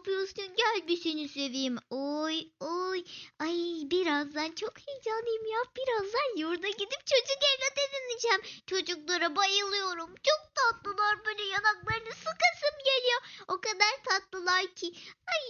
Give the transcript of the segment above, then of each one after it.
yapıyorsun? Gel bir seni seveyim. Oy oy. Ay birazdan çok heyecanlıyım ya. Birazdan yurda gidip çocuk evlat edineceğim. Çocuklara bayılıyorum. Çok tatlılar böyle yanaklarını sıkasım geliyor. O kadar tatlılar ki. Ay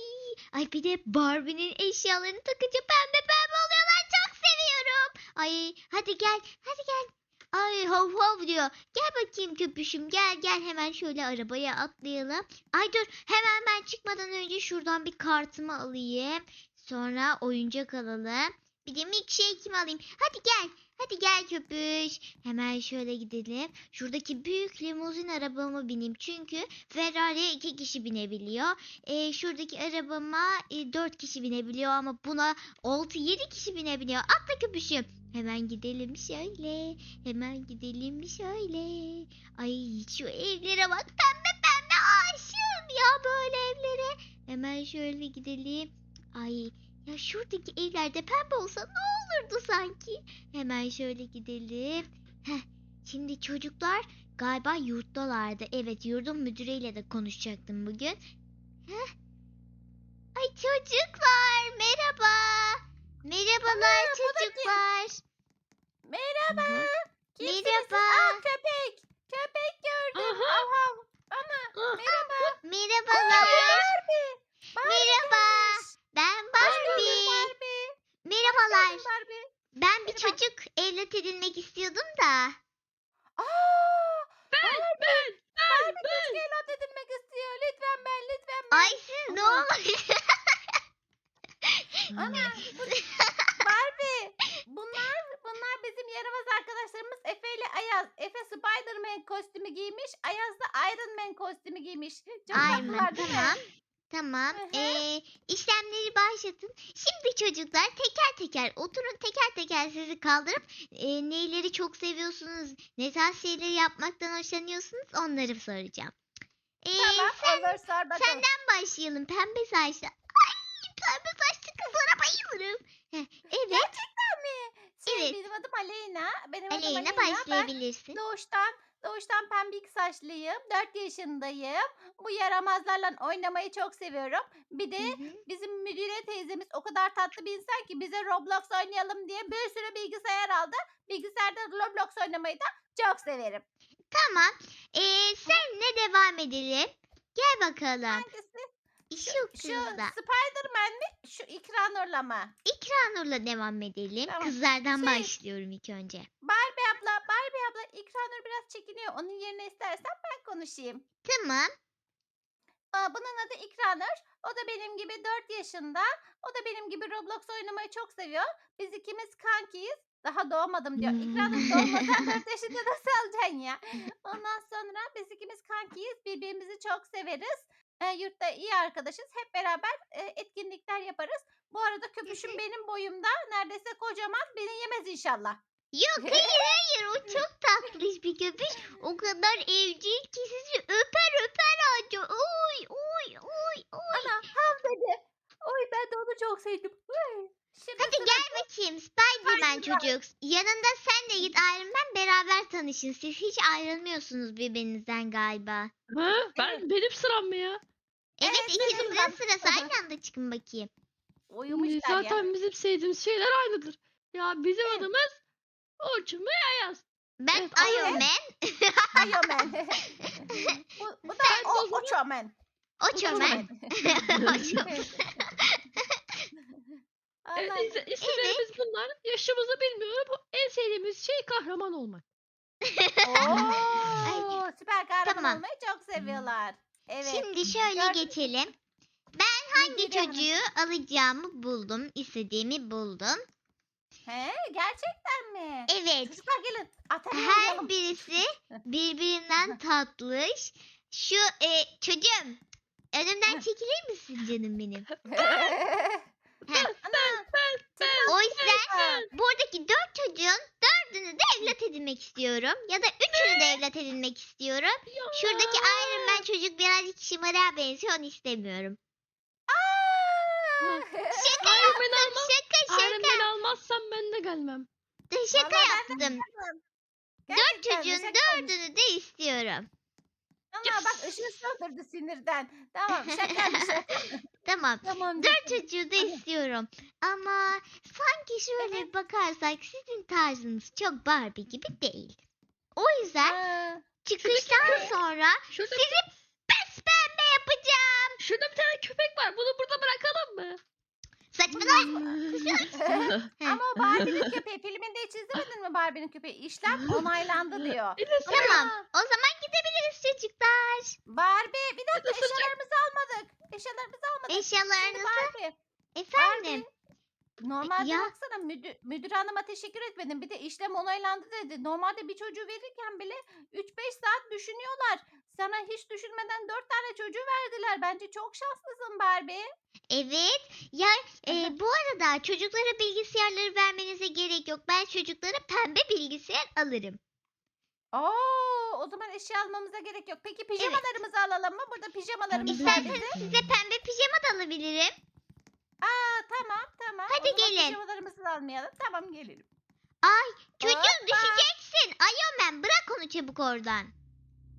ay bir de Barbie'nin eşyalarını takınca pembe pembe oluyorlar. Çok seviyorum. Ay hadi gel hadi gel. Ay hav hav diyor. Gel bakayım köpüşüm gel gel hemen şöyle arabaya atlayalım. Ay dur hemen ben çıkmadan önce şuradan bir kartımı alayım. Sonra oyuncak alalım. Bir de milkshake'imi alayım. Hadi gel. Hadi gel köpüş. Hemen şöyle gidelim. Şuradaki büyük limuzin arabama bineyim. Çünkü Ferrari'ye iki kişi binebiliyor. Ee, şuradaki arabama e, dört kişi binebiliyor ama buna 6-7 kişi binebiliyor. Atla köpüşüm. Hemen gidelim şöyle. Hemen gidelim şöyle. Ay şu evlere bak. Pembe pembe aşığım ya böyle evlere. Hemen şöyle gidelim. Ay ya şuradaki evlerde pembe olsa ne olurdu sanki. Hemen şöyle gidelim. Heh, şimdi çocuklar galiba yurttalardı. Evet yurdun müdürüyle de konuşacaktım bugün. Heh. Ay çocuklar merhaba. Merhabalar kim? çocuklar. Merhaba. Hı hı. Kimsiniz? Merhaba. Aa, köpek. Köpek gördüm. Aha. Av av. Ana. Merhaba. Merhabalar. Barbie. Barbie Merhaba. gelmiş. Ben Barbie. Barbie. Merhabalar. Geldin Barbie. Ben bir Merhaba. çocuk evlat edinmek istiyordum da. Aa, Ben, ben, ben, Barbie ben. çocuk evlat edinmek istiyor. Lütfen ben, lütfen ben. Ay siz ne Aha. olur. Ana. bu- Barbie. Bunlar, bunlar bizim yaramaz arkadaşlarımız Efe ile Ayaz. Efe Spider-Man kostümü giymiş. Ayaz da Iron Man kostümü giymiş. Çok Aynen tatlılar değil mi? tamam. Tamam. Hı hı. Ee, işlemleri başlatın. Şimdi çocuklar teker teker oturun teker teker sizi kaldırıp e, neyleri çok seviyorsunuz, ne tarz şeyleri yapmaktan hoşlanıyorsunuz onları soracağım. Ee, Tamam sen, olur sor bakalım. senden başlayalım pembe saçlı. Ay pembe saçlı kızlara bayılırım. Heh, evet Gerçekten mi? Şey, Evet. Benim adım Aleyna. Benim adım Aleyna Aleyna. Ben başlayabilirsin. doğuştan doğuştan pembik saçlıyım. 4 yaşındayım. Bu yaramazlarla oynamayı çok seviyorum. Bir de Hı hı. bizim müdüre teyzemiz o kadar tatlı bir insan ki bize Roblox oynayalım diye bir sürü bilgisayar aldı. Bilgisayarda Roblox oynamayı da çok severim. Tamam. Ee, senle devam edelim. Gel bakalım. Hangisi? Şu, Şu kızla. Spider-Man mi? Şu İkranur'la mı? İkranur'la devam edelim. Tamam. Kızlardan Şey- başlıyorum ilk önce. Barbie çekiniyor. Onun yerine istersen ben konuşayım. Tamam. Aa, bunun adı İkranur. O da benim gibi 4 yaşında. O da benim gibi Roblox oynamayı çok seviyor. Biz ikimiz kankiyiz. Daha doğmadım diyor. İkranur doğmadan 4 yaşında nasıl alacaksın ya? Ondan sonra biz ikimiz kankiyiz. Birbirimizi çok severiz. Ee, yurtta iyi arkadaşız. Hep beraber e, etkinlikler yaparız. Bu arada köpüşüm benim boyumda. Neredeyse kocaman. Beni yemez inşallah. Yok hayır hayır o çok tatlış bir köpüş. O kadar evcil ki sizi öper öper anca. Oy oy oy oy. Ana hav dedi. Oy ben de onu çok sevdim. Uy. Şimdi Hadi gel bakayım Spiderman çocuk. Yanında sen de git Iron Man beraber tanışın. Siz hiç ayrılmıyorsunuz birbirinizden galiba. Ha, ben benim sıram mı ya? Evet, Evet, ikinizin benim. sırası aynı anda çıkın bakayım. Uyumuşlar ya. Zaten bizim sevdiğimiz şeyler aynıdır. Ya bizim Evet. adımız Orçun ve Ayaz. Ben Evet, Iron evet. Man. Ayomen. bu, bu da Sen o, o zaman- Oçomen. O çömen. O çömen. Evet, isimlerimiz bunlar. Yaşımızı bilmiyorum. Bu en sevdiğimiz şey kahraman olmak. Oo, süper kahraman Tamam. olmayı çok seviyorlar. Evet. Şimdi şöyle Gördün- geçelim. Ben hangi hanım. çocuğu alacağımı buldum. istediğimi buldum. He, gerçekten mi? Evet. Çocuklar gelin. Atari Her oynayalım. birisi birbirinden tatlış. Şu e, çocuğum önümden çekilir misin canım benim? Ana. O yüzden Ha. buradaki dört çocuğun dördünü de evlat edinmek istiyorum. Ya da üçünü de evlat edinmek istiyorum. Şuradaki Iron Man çocuk birazcık şımarığa benziyor onu istemiyorum. Şaka yaptım almaz. Şaka şaka. Man almazsam ben de gelmem. Şaka Vallahi ben de yaptım. Dört Gerçekten çocuğun Şaka dördünü de istiyorum. Ana bak ışığı söndürdü sinirden. Tamam şaka bir şey. Tamam. Tamam. Dört çocuğu da Hadi. istiyorum. Ama sanki şöyle bir bakarsak sizin tarzınız çok Barbie gibi değil. O yüzden Aa, çıkıştan sonra Şurada, sizi pes pembe yapacağım. şurada bir tane köpek var. Bunu burada bırakalım mı? Saçmalama. Ama o Barbie'nin köpeği filminde hiç izlemedin mi Barbie'nin köpeği? İşlem onaylandı diyor. Tamam. O zaman gidebiliriz çocuklar. Barbie bir dakika Nasıl eşyalarımızı almadık. Eşyalarımızı almadık. Şimdi Eşyalarınızı Barbie. efendim. Normalde Ya. baksana müdür, müdür hanıma teşekkür etmedim. Bir de işlem onaylandı dedi. Normalde bir çocuğu verirken bile 3-5 saat düşünüyorlar. Sana hiç düşünmeden 4 tane çocuğu verdiler. Bence çok şanslısın Barbie. Evet. Ya e, bu arada çocuklara bilgisayarları vermenize gerek yok. Ben çocuklara pembe bilgisayar alırım. Oo, o zaman eşya almamıza gerek yok. Peki pijamalarımızı alalım mı? Burada pijamalarımız var İsterseniz bizim. size pembe pijama da alabilirim. Aa, tamam tamam. Hadi o zaman gelin. Pijamalarımızı da almayalım. Tamam gelelim. Çocuğum Hoppa. düşeceksin. Ayomen bırak onu çabuk oradan.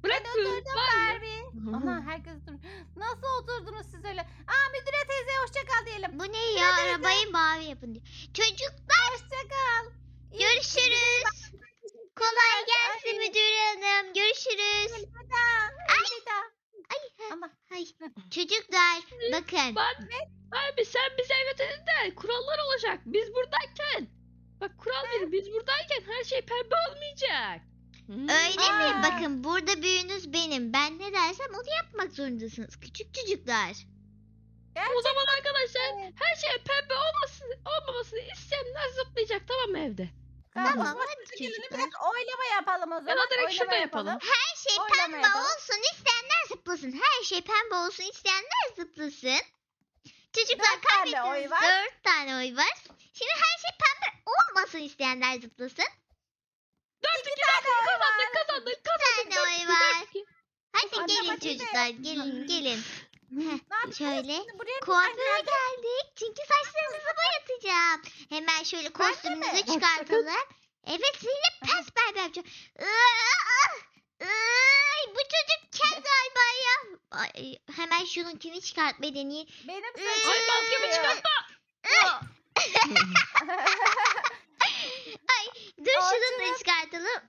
Bırak Ben oturdum Var mı? Barbie. Ana herkes dur. Nasıl oturdunuz siz öyle? Aa müdüre teyzeye hoşça kal diyelim. Bu ne ya teyze. arabayı mavi yapın diyor. Çocuklar Hoşça kal. İyi görüşürüz. Kolay gelsin müdür hanım. Görüşürüz. Elveda. Elveda. Ay, Ama ay. Çocuklar bakın. Barbie, Barbie sen bize evet dedin de kurallar olacak. Biz buradayken. Bak kural bir biz buradayken her şey pembe olmayacak. Öyle mi? Aa. Bakın burada büyüğünüz benim. Ben ne dersem onu yapmak zorundasınız. Küçük çocuklar. O zaman arkadaşlar Evet. her şey pembe olmasın, olmamasını isteyenler zıplayacak tamam mı evde? Tamam, o zaman hadi çocuklar. biraz oylama yapalım o zaman. Ya da direkt oylama şurada yapalım. Her şey Oylama pembe yapalım. olsun isteyenler zıplasın. Her şey pembe olsun isteyenler zıplasın. Çocuklar var. Dört tane oy var. Şimdi her şey pembe olmasın isteyenler zıplasın. Dört iki tane kazandık kazandık kazandık. tane oy var. Hadi gelin çocuklar gelin gelin. Şöyle Kuaföre geldik? Çünkü saçlarınızı boyatacağım. Hemen şöyle Bak çıkartalım. Evet Zeynep pes yapacağım. Iıı, Ay, bu çocuk kel galiba ya. Ay, hemen şununkini çıkartmayı deneyeyim. Benim Ay, saçım. Ay maskemi çıkartma. Ay dur şunu da çıkartalım.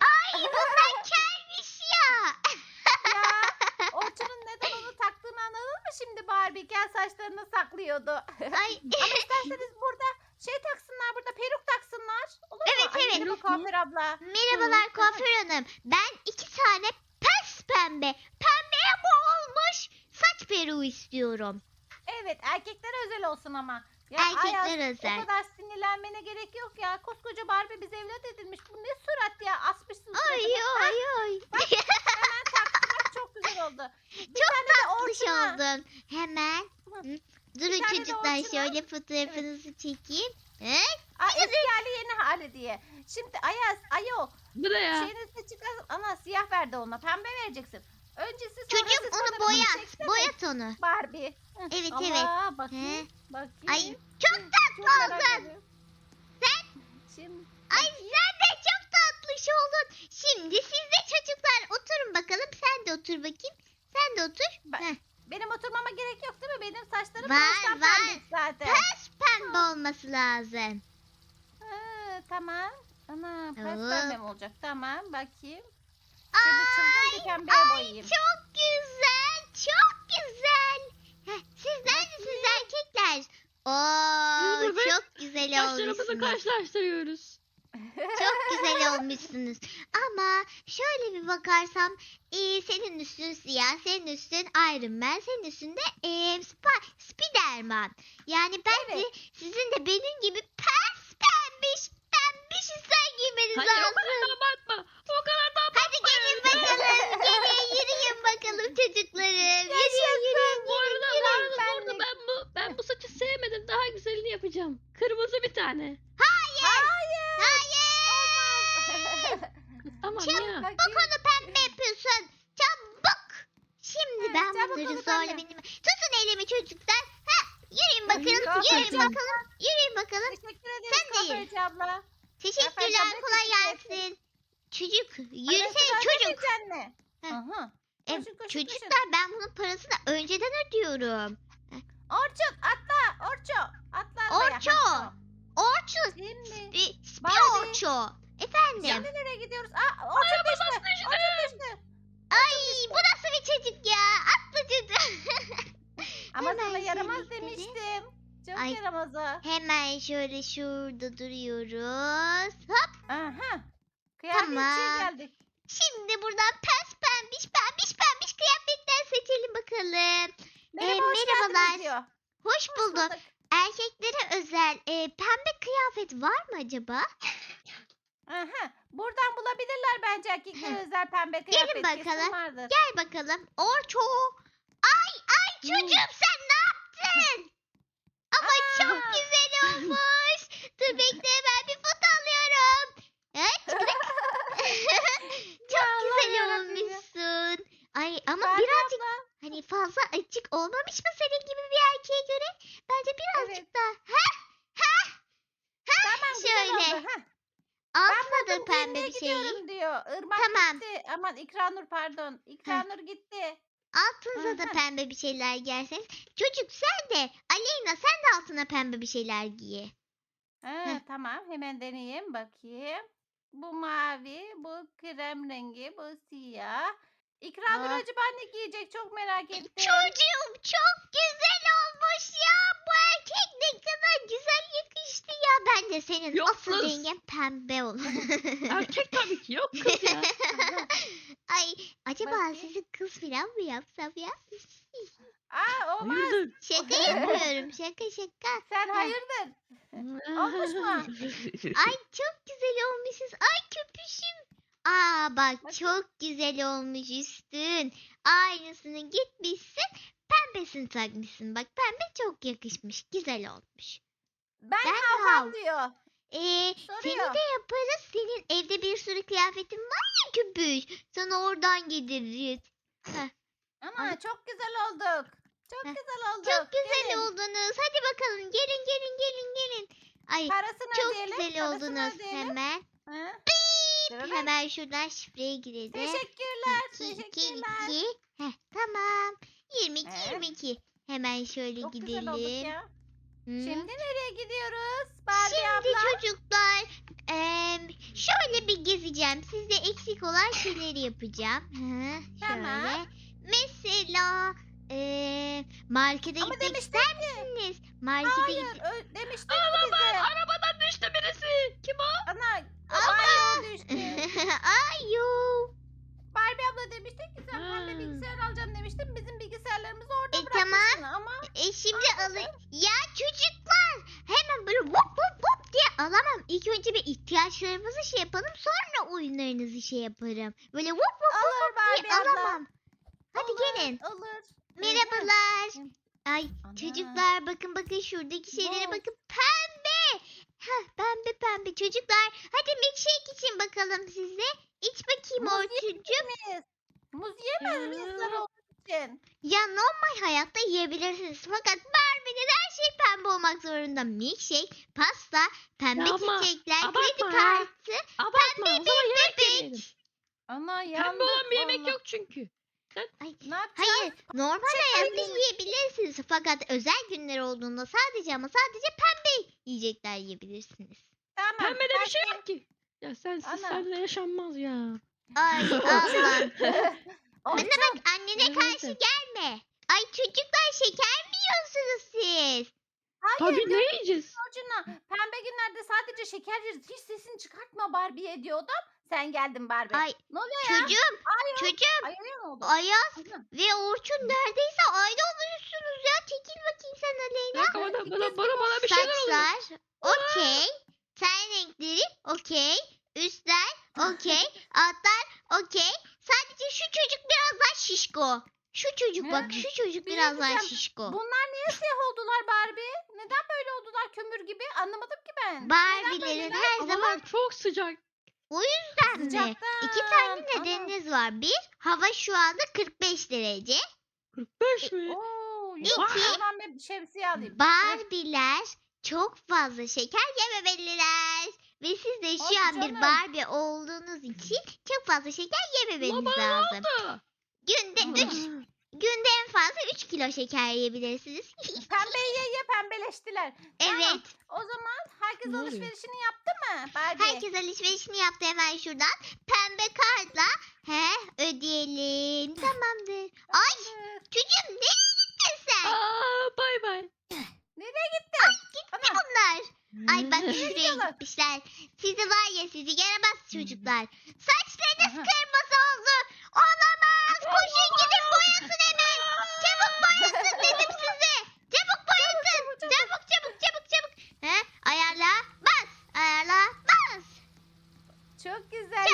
Ay bunlar kelmiş ya. ya Orçun'un neden onu taktığını anladın mı şimdi Barbie? Gel saçlarını saklıyordu. Ay Ama isterseniz burada şey taksınlar burada peruk taksınlar. Olur Evet, mu? Ay, evet. merhaba kuaför abla. Merhabalar kuaför hanım. Ben iki tane pes pembe, pembeye boğulmuş saç peruğu istiyorum. Evet erkeklere özel olsun ama. Ya Erkekler Ayaz, özel. O kadar sinirlenmene gerek yok ya. Koskoca Barbie biz evlat edilmiş. Bu ne surat ya? Asmışsın Ay ay ay. Hemen taktım. Bak çok güzel oldu. Bir Çok tane de tatlış Orçun'a. oldun. Hemen. Hı. Durun tane de çocuklar şöyle fotoğrafınızı çekeyim. Hı? Aa, eski hali yeni hali diye. Şimdi Ayaz, Ayo. Bu ne ya? Şeyinizi çıkar. Ana siyah verdi ona. Pembe vereceksin. Öncesi sonrası Çocuğum onu fotoğrafını boyat. çeksene. Boyat onu. Barbie. Evet, Allah, evet. Bakayım. Bakayım. Ay çok tatlı merak oldun. ediyorum. Şimdi Ay sen de çok tatlış oldun. Şimdi siz de çocuklar oturun bakalım. Sen de otur bakayım. Sen de otur. Ben- Heh. benim oturmama gerek yok değil mi? Benim saçlarım Var, var. pembe zaten. Pes pembe olması lazım. Ha, tamam. Ana pes Oo. pembe mi olacak? Tamam bakayım. Şöyle çılgın bir pembeye ay boyayayım. çok güzel. Çok güzel. Heh, siz neredesiniz erkekler? Oo Biz çok güzel Saçlarımızı olmuşsunuz. karşılaştırıyoruz. Çok güzel olmuşsunuz. Ama şöyle bir bakarsam e, senin üstün siyah, senin üstün Iron Man, senin üstün de e, Sp- Spiderman. Yani bence Evet. sizin de benim gibi pes pembiş pembiş sen giymeniz Hayır o lazım. kadar da abartma. O kadar da abartma. Hadi gelin bakalım. gelin yürüyün bakalım çocuklarım. Yürüyün yürüyün Bu arada, bu yürüyün. arada, bu arada ben bu, ben bu saçı sevmedim. Daha güzelini yapacağım. Kırmızı bir tane. Hayır. Hayır. Tamam Çabuk. ya. Bak onu pembe yapıyorsun. Çabuk. Şimdi Evet, ben çabuk bunları onu zorla pembe. benim. Tutun elimi çocuklar. Ha, yürüyün bakalım. Yürüyün bakalım. Yürüyün bakalım. Teşekkür ederiz Sen de abla. Teşekkürler. Aferin, Kolay teşekkür gelsin. Çocuk yürüsene çocuk. ödemeyecek mi? Heh. Aha. E, Koşun, koşun, çocuklar ben bunun parasını önceden ödüyorum. Orçun atla. Orço. Atla arabaya. Orço. Orçun. Şimdi. Barbie. Orço. Efendim. Şimdi nereye gidiyoruz? Aa, Orçun düştü. Orçun düştü. Ay bu nasıl bir çocuk ya? Atla çocuk. Ama Hemen sana yaramaz istedim. demiştim. Çok Ay. yaramaz o. Hemen şöyle şurada duruyoruz. Hop. Aha. Kıyafetçiye Tamam. geldik. Şimdi buradan pes pembiş pembiş pembiş kıyafetler seçelim bakalım. Merhaba, hoş merhabalar. diyor. Hoş Hoş bulduk. bulduk. Erkeklere özel e, pembe kıyafet var mı acaba? Aha. Buradan bulabilirler bence erkeklere özel pembe kıyafet. bakalım. Kesin vardır. Gel bakalım. Orço. Ay ay çocuğum sen ne yaptın? Ama çok Aa. güzel olmuş. Dur bekle hemen bir foto alıyorum. Evet. çok Ya güzel yarabbim ya. Ay ama Barbie birazcık abla. hani fazla açık olmamış mı senin gibi bir erkeğe göre? Bence birazcık Evet. daha. Heh, heh, heh. Tamam güzel Şöyle. oldu. Heh. Altına da buldum, pembe bir şey. gidiyorum diyor. Irmak Tamam. gitti. Aman İkranur pardon. İkranur gitti. Altınıza da Aha. pembe bir şeyler giyerseniz. Çocuk sen de Aleyna sen de altına pembe bir şeyler giy. Ha, Heh. tamam hemen deneyeyim bakayım. Bu mavi, bu krem rengi, bu siyah. Aa. acaba ne giyecek çok merak ettim. Çocuğum çok güzel olmuş ya. Bu erkek ne kadar güzel yakıştı ya. Ben de senin Yok asıl kız. rengin pembe ol. Erkek tabii ki yok kız ya. Ay acaba Bakayım. sizi kız falan mı yapsam ya? Aa olmaz. Hayırdır? Şaka yapıyorum şaka şaka. Sen hayırdır? Olmuş mu? Ay çok güzel olmuşuz. Aa bak çok güzel olmuş üstün. Aynısını gitmişsin. Pembesini takmışsın. Bak pembe çok yakışmış. Güzel olmuş. Ben, Ben hav hav. diyor. Ee, seni de yaparız. Senin evde bir sürü kıyafetin var ya köpüş. Sana oradan geliriz. Ama Ay. çok güzel olduk. Çok Heh. güzel olduk. Çok güzel Gelin. oldunuz. Hadi bakalım gelin gelin gelin gelin. Ay Parasını çok ödeyelim. güzel parasını oldunuz. ödeyelim. Hemen. Ha? Evet. Hemen şuradan şifreye girelim. Teşekkürler. 2, 2, 2. Teşekkürler. Heh, tamam. 22, Evet. 22. Hemen şöyle Çok gidelim. güzel olduk ya. Hı. Şimdi nereye gidiyoruz? Barbie Şimdi abla. çocuklar em, şöyle bir gezeceğim. Sizde eksik olan şeyleri yapacağım. Hı, Tamam. Şöyle. Mesela e, markete Ama gitmek ister misiniz? Markete Hayır. git- ki Olamaz. bize. Arabadan düştü birisi. Kim o? Ana. Ayu. Barbie abla demiştin ki sen pembe Ha. bilgisayar alacağım demiştin. Bizim bilgisayarlarımızı orada E, bırakmışsın ama. E şimdi alın. Ya çocuklar hemen böyle vup vup vup diye alamam. İlk önce bir ihtiyaçlarımızı şey yapalım sonra oyunlarınızı şey yaparım. Böyle vup vup Alır diye Barbie abla. alamam. Hadi Olur, gelin. Olur. Merhabalar. Ay Ana. çocuklar bakın bakın şuradaki şeylere Bu. bakın. Pembe. Heh, pembe pembe çocuklar. Hadi milkshake için bakalım size. İç bakayım Muz Orçuncuğum. Muz yiyemez miyiz Ya. sarı olduğu için? Ya normal hayatta yiyebilirsiniz. Fakat Barbie'nin her şey pembe olmak zorunda. Milkshake, pasta, pembe Ya ama çiçekler, kredi abartma ya. kartı, Abartma. O zaman yemek yemeyelim. bebek. Ana yandık. Pembe olan bir yemek vallahi. yok çünkü. Ay, Ne yapacağız? hayır normal hayatta yiyelim. yiyebilirsiniz. Fakat özel günler olduğunda sadece ama sadece pembe yiyecekler yiyebilirsiniz. Tamam. Pembede bir şey yok ki. Ya sensiz Ana. seninle yaşanmaz ya. Ay ablam. Orçun, Bana bak annene karşı gelme. Ay çocuklar şeker mi yiyorsunuz siz? Hayır Tabii ne yiyeceğiz? Orçun'a pembe günlerde sadece şeker yeriz. Hiç sesini çıkartma Barbie'ye diyordum. Sen geldin Barbie. Ay Ne oluyor ya? çocuğum, Ay, çocuğum Ay oldu? Ayaz Kızım, ve Orçun neredeyse aynı olmuşsunuz ya. Çekil bakayım sen Aleyna. Bak bana, bana, bana, bana bir şeyler oluyor. Saçlar okey. Ten renkleri okey. Üstler okey. Altlar okey. Sadece şu çocuk biraz daha şişko. Şu çocuk Ne? bak şu çocuk Bir biraz daha şişko. Bunlar niye siyah oldular Barbie? Neden böyle oldular kömür gibi? Anlamadım ki ben. Barbie'lerin her zaman Havalar çok sıcak. o yüzden mi? Sıcaktan. İki tane nedeniniz var. Bir, hava şu anda 45 derece. 45 mi? Oo, İki. yok. O zaman ben bir şemsiye alayım. Barbie'ler çok fazla şeker yememeliler. Ve siz de şu Hadi an bir canım. Barbie olduğunuz için çok fazla şeker yememeniz Baba lazım. oldu? Günde 3 günde en fazla 3 kilo şeker yiyebilirsiniz. Pembeyi ye ye pembeleştiler. Tamam. evet. O zaman herkes Ne oluyor? alışverişini yaptı mı? Barbie. Herkes alışverişini yaptı hemen şuradan. Pembe kartla he ödeyelim. Tamamdır. Ay çocuğum nereye gittin sen? Aa bay bay. Nereye gitti? Ana. Bunlar. Ay bak şuraya gitmişler. Sizi var ya sizi yaramaz çocuklar. Saçlarınız Aha. kırmızı oldu. Olamaz. Koşun gidin boyasın hemen. Çabuk boyasın dedim size. Çabuk boyasın. çabuk. Çabuk çabuk çabuk çabuk. He? Ayarla bas. Ayarla bas. Çok güzel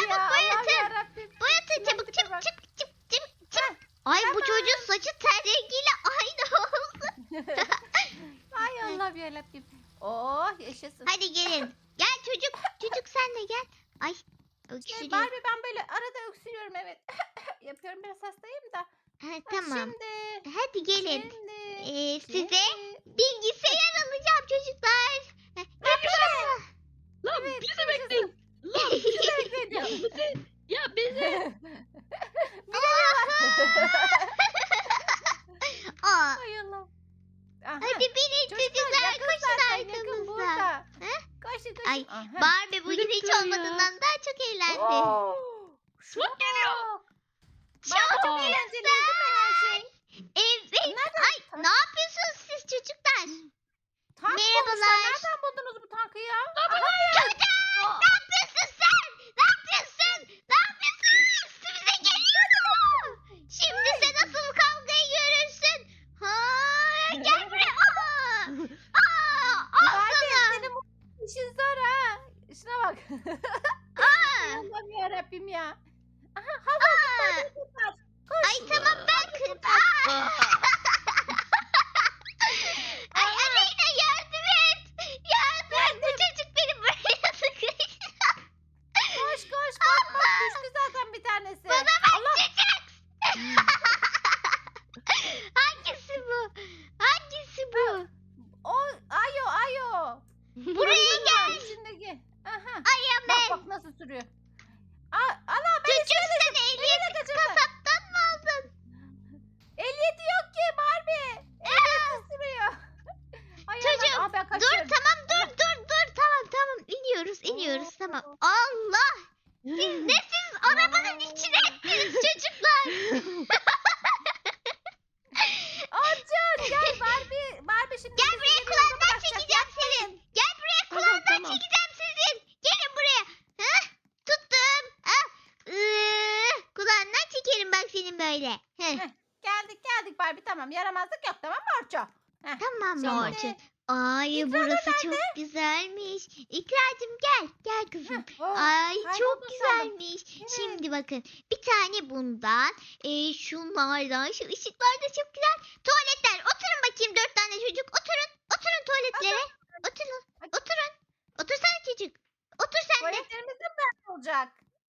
kızım. Oh, Ay çok güzelmiş. Evet. Şimdi bakın bir tane bundan, e, şunlardan, şu ışıklar da çok güzel. Tuvaletler oturun bakayım dört tane çocuk oturun. Oturun tuvaletlere. Oturun. Oturun. Otursana çocuk. Otur sen. Tuvaletlerimiz de olacak.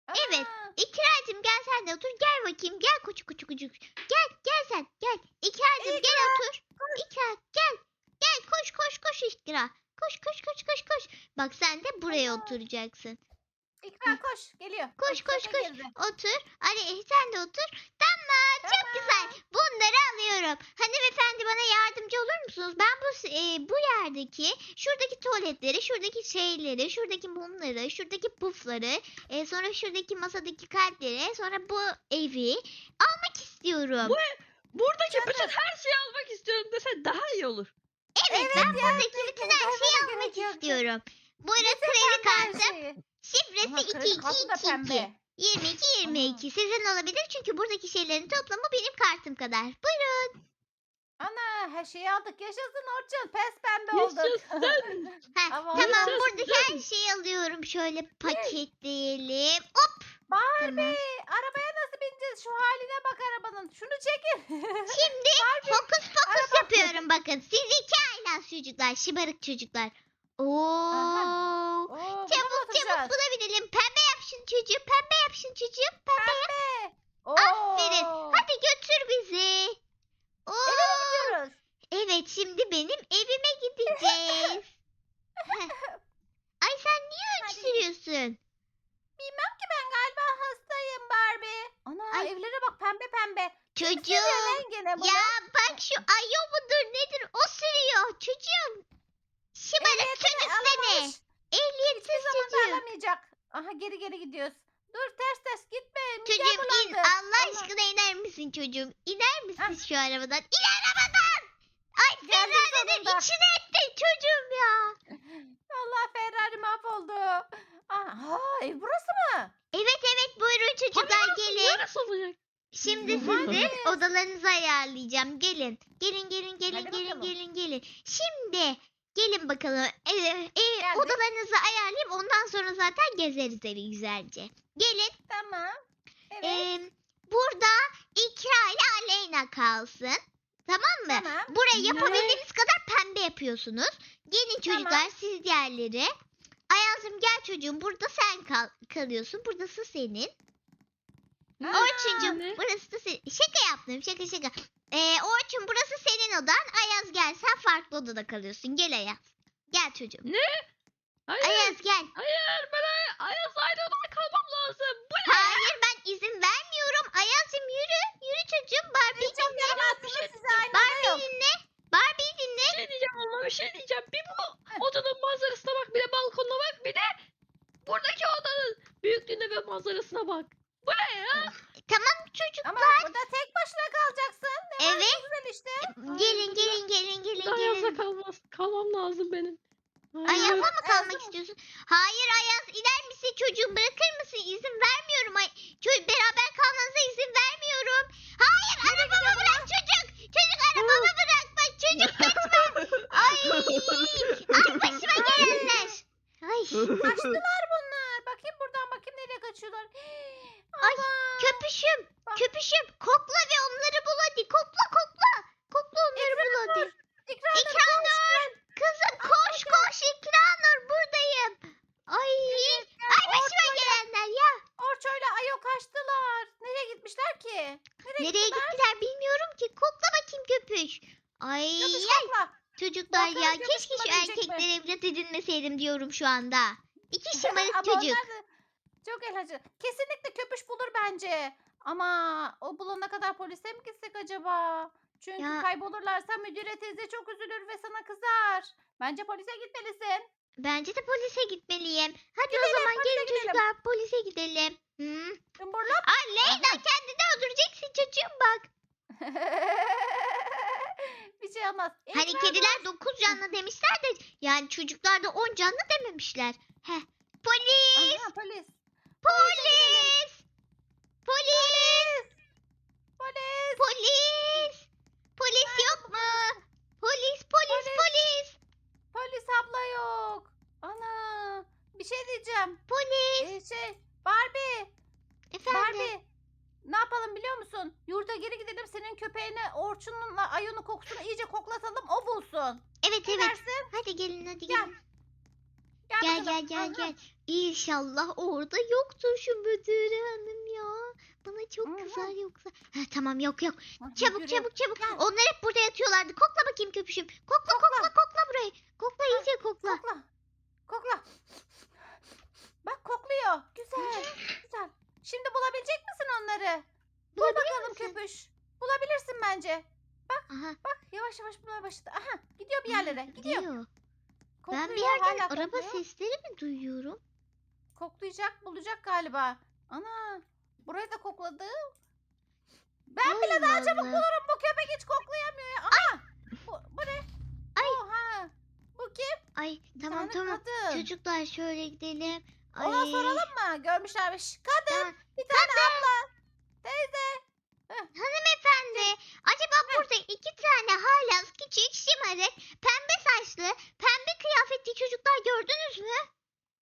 Evet. Ana. İkracığım gel sen de otur. Gel bakayım. Gel kuçu kuçu kuçuk. Gel gel sen. Gel. İkracığım gel otur. İkra gel. Gel koş koş koş İkra. Koş koş koş koş koş. Bak sen de buraya oturacaksın. İkra koş geliyor. Koş koş koş. girdi. Otur. Ali sen de otur. Tamam çok Tamam. güzel. Bunları alıyorum. Hanımefendi bana yardımcı olur musunuz? Ben bu e, bu yerdeki şuradaki tuvaletleri, şuradaki şeyleri, şuradaki mumları, şuradaki pufları, e, sonra şuradaki masadaki kalpleri, sonra bu evi almak istiyorum. Bu Buradaki Canım. bütün her şeyi almak istiyorum desen daha iyi olur. Evet, Evet ben her şeyi evet, almak istiyorum. Buyurun Neyse, kredi. Şifresi kartı da 2222. pembe. 22 22 sizin olabilir çünkü buradaki şeylerin toplamı benim kartım kadar. Buyurun. Ana her şeyi aldık. Yaşasın Orçun. Pes pembe olduk. Yaşasın. Ha, Ama tamam yaşasın. buradaki her şeyi alıyorum. Şöyle paketleyelim. Hop. Barbie Tamam. Siz şu haline bak arabanın. Şunu çekin. Şimdi fokus fokus araba- yapıyorum bakın. Siz iki haylaz çocuklar, şımarık çocuklar. Oo. Oo, bunu Çabuk çabuk atacağız. Pembe yapsın çocuğu, pembe yapsın çocuğu, pembe. Pembe. Oo. Aferin. Hadi götür bizi. Oo. Eve gidiyoruz? Evet şimdi benim evime gideceğiz. Ay sen niye Hadi öksürüyorsun? Bilmem ki ben galiba hasta Ay, evlere bak pembe pembe. çocuğum. Gene bunu. Ya bak şu ayo mudur nedir o sürüyor çocuğum. Şımarık çocuk seni. Ehliyetsiz Hiçbir zaman çocuğum. alamayacak. Aha geri geri gidiyoruz. Dur ters ters gitme. Çocuğum in. Allah Allah. aşkına iner misin çocuğum? İner misin Heh. şu arabadan? İn arabadan. Ay Ferrari'nin içine ettin çocuğum ya. Allah Ferrari mahvoldu. Aha ev burası mı? Buyurun çocuklar gelin. Olacak? Şimdi sizi odalarınıza ayarlayacağım. Gelin. Gelin gelin gelin Hadi gelin bakalım. gelin gelin. Şimdi gelin bakalım. Ee, e, odalarınızı ayarlayayım. Ondan sonra zaten gezeriz evi güzelce. Gelin. Tamam. Evet. Ee, burada İkra ile Aleyna kalsın. Tamam mı? tamam. Burayı Ne? yapabildiğiniz kadar pembe yapıyorsunuz. Gelin çocuklar Tamam. siz diğerleri. Ayaz'ım gel çocuğum burada sen kal kalıyorsun. Burası senin. Orçuncuğum ne? burası da senin. Şaka yaptım şaka şaka. Ee, Orçun burası senin odan. Ayaz gel sen farklı odada kalıyorsun. Gel Ayaz. Gel çocuğum. Hayır. Ayaz gel. Hayır ben Ay- Ayaz aynı odada kalmam lazım. Bu ne? Hayır ben izin vermiyorum. Ayaz'ım yürü. Yürü çocuğum. Barbie Siz çok dinle. yaramazsınız şey- size aynı odayım. Barbie dinle. Barbie dinle. Bir şey diyeceğim ama bir şey diyeceğim. Bir bu odanın manzarasına bak bir de balkonuna bak bir de buradaki odanın büyüklüğüne ve manzarasına bak. Bu ne ya? Tamam çocuk. Ama burada tek başına kalacaksın. Ne var? Evet. Güzel işte. Gelin gelin gelin gelin Ayaz'la gelin. Kalmaz, kalmam lazım benim. Ayaz'a mı kalmak istiyorsun? Hayır Ayaz iner misin çocuğum bırakır mısın? İzin vermiyorum. Ay, çocuk beraber kalmanıza izin vermiyorum. Hayır arabamı bırak çocuk. Çocuk arabamı bırak. Bak çocuk kaçma. Ay. Ay başıma gelenler. Ay. Kaçtılar bunlar. Bakayım buradan bakayım nereye kaçıyorlar. Ay, Aman. Köpüşüm. Bak. Köpüşüm. Kokla ve onları bul hadi. Kokla kokla. Kokla onları bul hadi. İkranur, İkranur. Kızım koş koş İkranur buradayım. Ay. Ay başıma Orçun'la- gelenler ya. Orço'yla Ayo kaçtılar. Nereye gitmişler ki? Nereye, Nereye gittiler? gittiler bilmiyorum ki. Kokla bakayım köpüş. Ay Köpüş ay, kokla. Çocuklar ya keşke şu erkekleri evlat edinmeseydim diyorum şu anda. İki şımarık çocuk. çok eğlenceli. Kesinlikle köpüş bulur bence. Ama o bulana kadar polise mi gitsek acaba? Çünkü Ya- kaybolurlarsa müdüre teyze çok üzülür ve sana kızar. Bence polise gitmelisin. Bence de polise gitmeliyim. Hadi Gidelim, o zaman polise gelin gidelim. çocuklar polise gidelim. Hı? Cumburlop. Aa Leyla kendini öldüreceksin çocuğum bak. şey olmaz. Hani İkram- kediler 9 canlı demişler de yani çocuklar da 10 canlı dememişler. Heh. Polis! Aha, polis. Polis! Polis! Polis. Polis! Polis yok mu? Polis, polis, Polis. polis! Polis abla yok. Ana. Bir şey diyeceğim. Polis! Ee, şey Barbie. Efendim? Barbie. Ne yapalım biliyor Yurda geri gidelim senin köpeğine Orçun'unla Ayon'un kokusunu iyice koklatalım o bulsun. Evet Ne evet. dersin? Hadi gelin hadi Gel. gelin. Gel Gel gel gel Aha. gel. İnşallah orada yoktur şu müdüre hanım ya. Bana çok Hı hı. kızar yoksa. Ha, tamam yok yok. Ah, Çabuk çabuk çabuk. Gel. Onlar hep burada yatıyorlardı. Kokla bakayım köpüşüm. Kokla kokla kokla, burayı. Kokla iyice kokla. Kokla. Kokla. Bak kokluyor. Güzel. Güzel. Şimdi bulabilecek misin onları? Bul bakalım misin? köpüş. Bulabilirsin bence. Aha. Bak yavaş yavaş bulmaya başladı. Aha gidiyor bir yerlere. Gidiyor. Diyor. Kokluyor, Ben bir yerden araba kokluyor. sesleri mi duyuyorum? Koklayacak bulacak galiba. Ana. Burayı da kokladı. Ben bile Allah daha çabuk Allah. bulurum. Bu köpek hiç koklayamıyor ya. Aha. Bu, bu ne? Ay. Oha. Bu kim? Ay tamam tamam. Kadın. Çocuklar şöyle gidelim. Ay. Ona soralım mı? Görmüşlermiş. Kadın. Tamam. Bir tane abla. Teyze. Hanımefendi, acaba burada iki tane hala küçük, şımarık, pembe saçlı, pembe kıyafetli çocuklar gördünüz mü?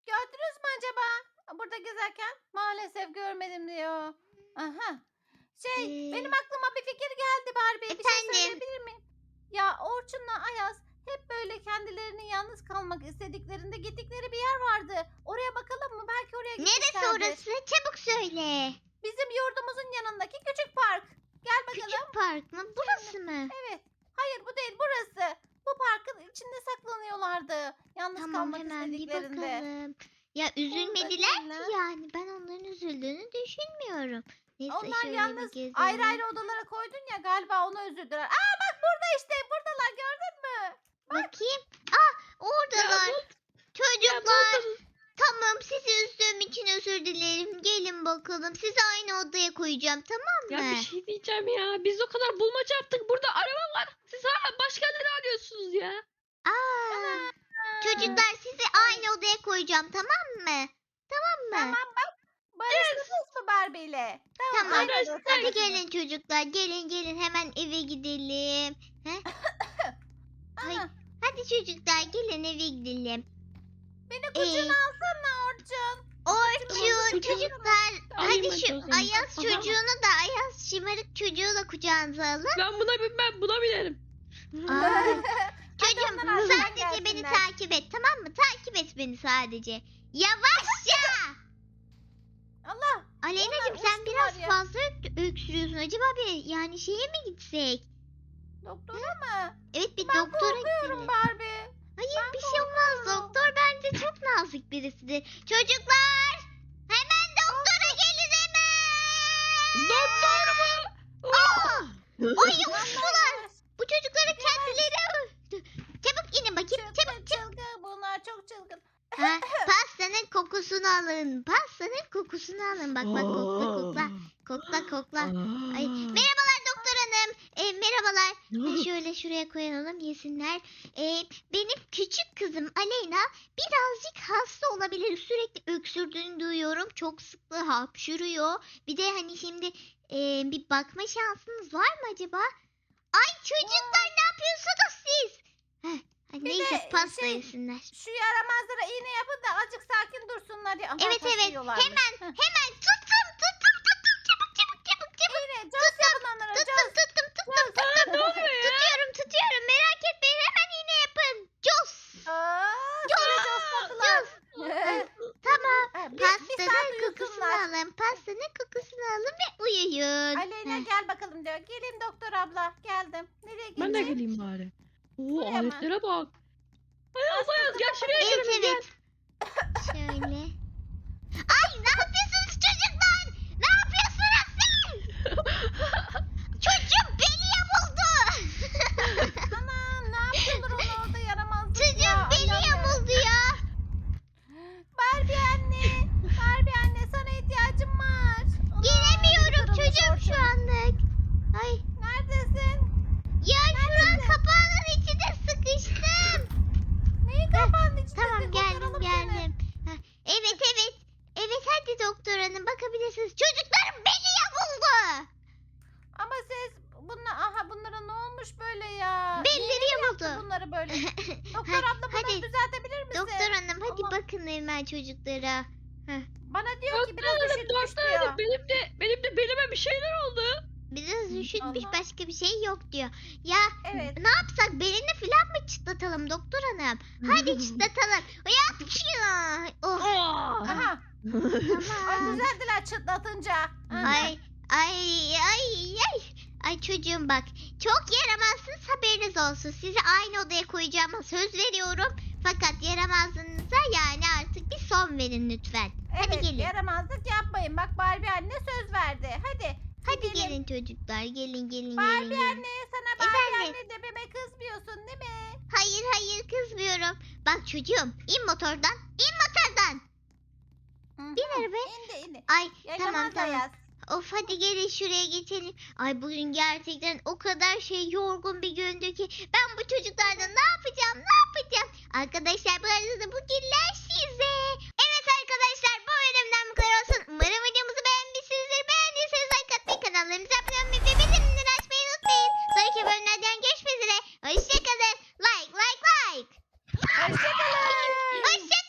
Gördünüz mü acaba? Burada gezerken maalesef görmedim diyor. Aha. Şey Ee, benim aklıma bir fikir geldi Barbie. Bir şey efendim? söyleyebilir miyim? Ya Orçun'la Ayaz hep böyle kendilerini yalnız kalmak istediklerinde gittikleri bir yer vardı. Oraya bakalım mı? Belki oraya Neresi gitmişlerdir. orası? Çabuk söyle. Bizim yurdumuzun yanındaki küçük park. Gel bakalım. Küçük park mı? Burası mı? Evet. Hayır bu değil burası. Bu parkın içinde saklanıyorlardı. Yalnız Tamam kalmak hemen bir istediklerinde. bakalım. Ya üzülmediler bakayım ki yani. Ben onların üzüldüğünü düşünmüyorum. Neyse Onlar şöyle bir yalnız gezelim. ayrı ayrı odalara koydun ya galiba ona üzüldüler. Aa bak burada işte buradalar gördün mü? Bakayım. Ya oradalar. bu- ya Çocuklar. Tamam sizi üzdüğüm için özür dilerim. Gelin bakalım. Sizi aynı odaya koyacağım tamam Ya mı? bir şey diyeceğim ya. Biz o kadar bulmaca yaptık. Burada araba var. Siz hala başka neler arıyorsunuz ya? Aa, çocuklar sizi aynı odaya koyacağım tamam mı? Tamam mı? Tamam bak. Barıştınız mı Barbie ile? Tamam. Barıştık. odada Hadi barıştınız. gelin çocuklar. Gelin gelin hemen eve gidelim. Ay, Aha, Hadi çocuklar gelin eve gidelim. Beni kucağına Ee, alsana Orçun. Orçun çocuklar. Hadi ben şu. Ayaz çocuğunu da Ayaz şımarık çocuğu da kucağınıza alın. Ben buna binmem. Buna binerim. Aa, Çocuğum sadece beni takip et tamam mı? Takip et beni sadece. Yavaşça. Allah. Aleyna'cığım sen biraz ya. fazla ök- öksürüyorsun. Acaba bir yani şeye mi gitsek? Doktora mı? Evet bir Ben doktora korkuyorum gidelim. Barbie. Hayır ben bir şey olmaz. korkuyorum. Doktor çok nazik birisidir. Çocuklar hemen doktora gelin hemen. Doktor mu? Aa! Ay Vallahi uçtular. yavaş. Bu çocukları kendileri. Çabuk inin bakayım. Çabuk çabuk. çılgın bunlar çok çılgın. Ha, pastanın kokusunu alın. Pastanın kokusunu alın. Bak bak kokla kokla. Kokla kokla. Ay, doktor hanım. E, merhabalar. E, şöyle şuraya koyalım yesinler. E, benim küçük kızım Aleyna birazcık hasta olabilir. Sürekli öksürdüğünü duyuyorum. Çok sıklı hapşuruyor. Bir de hani şimdi e, bir bakma şansınız var mı acaba? Ay çocuklar ne yapıyorsunuz siz? Heh, hadi Bir neyse pasta şey, yesinler. Şu yaramazlara iğne yapın da azıcık sakin dursunlar ya. Aha, Evet evet hemen hemen tuttum İğne. Cos yapın. Tuttum Cos. tuttum tuttum Cos. Aa, ne oluyor ya? tutuyorum tutuyorum merak etmeyin hemen iğne yapın. Cos. Sonra cosladılar. Tamam. Pastanın kokusunu alın. Pastanın kokusunu alın ve uyuyun. Aleyna gel bakalım diyor. Gelin doktor abla. Geldim. Nereye Ben de geleyim bari. Oo Buraya aletlere bak. Ayaz Ayaz gel şuraya Evet girelim gel. evet. Şöyle. Ay ne yapıyorsunuz çocuklar? Ne yapıyorsunuz siz? Çocuğum beli yamuldu. Ana ne yapıyorlar onu orada yaramazlık Çocuğum ya. beli Allah'ım. yamuldu ya. Barbie anne. Barbie anne sana ihtiyacım var. Ana, Giremiyorum kırılmış çocuğum şu ortalık. anlık. Ay Neredesin? ya şu an Neredesin? kapağının içinde sıkıştım. Neyi kapağın içinde? Tamam geldim Kurtaralım seni. geldim. Ha, evet evet. Evet hadi doktor hanım bakabilirsiniz. Çocuklarım beli yamuldu. Ama siz bunlar aha bunlara ne olmuş böyle ya? Belleri Niye yamuldu. yaptı bunları böyle? Doktor Hadi, abla bunları hadi. düzeltebilir misin? Doktor hanım hadi Allah. bakın hemen çocuklara. Bana diyor ki Doktor biraz hanım üşütmüş doktor diyor. hanım benim de benim de belime bir şeyler oldu. Biraz üşütmüş Allah. başka bir şey yok diyor. Ya Evet. ne yapsak belini falan mı çıtlatalım doktor hanım? Hadi çıtlatalım. Yap Oh Aa. Aha. Ay tamam. düzeldiler çıtlatınca. Aha. Ay ay ay ay. Ay çocuğum bak çok yaramazsınız haberiniz olsun. Sizi aynı odaya koyacağıma söz veriyorum. Fakat yaramazlığınıza yani artık bir son verin lütfen. Hadi Evet, gelin. yaramazlık yapmayın. Bak Barbie anne söz verdi. Hadi. Hadi gidelim. gelin çocuklar gelin gelin gelin. Barbie gelin. anne sana Barbie Efendim? anne dememe kızmıyorsun değil mi? Hayır hayır kızmıyorum. Bak çocuğum in motordan in motordan. Bin arabaya. İndi indi. Ay Yaylamaz tamam tamam. Ayaz. Of hadi gelin şuraya geçelim. Ay bugün gerçekten o kadar şey yorgun bir gündü ki ben bu çocuklarla ne yapacağım ne yapacağım. Arkadaşlar bu arada bu güller size. Evet arkadaşlar bu bölümden bu kadar olsun. Umarım videomuzu beğenmişsinizdir. Beğendiyseniz like atmayı kanallarımıza abone olmayı ve bildirimleri açmayı unutmayın. Sonraki bölümlerden görüşmek üzere. Hoşçakalın. Like like like. Hoşçakalın. Hoşçakalın.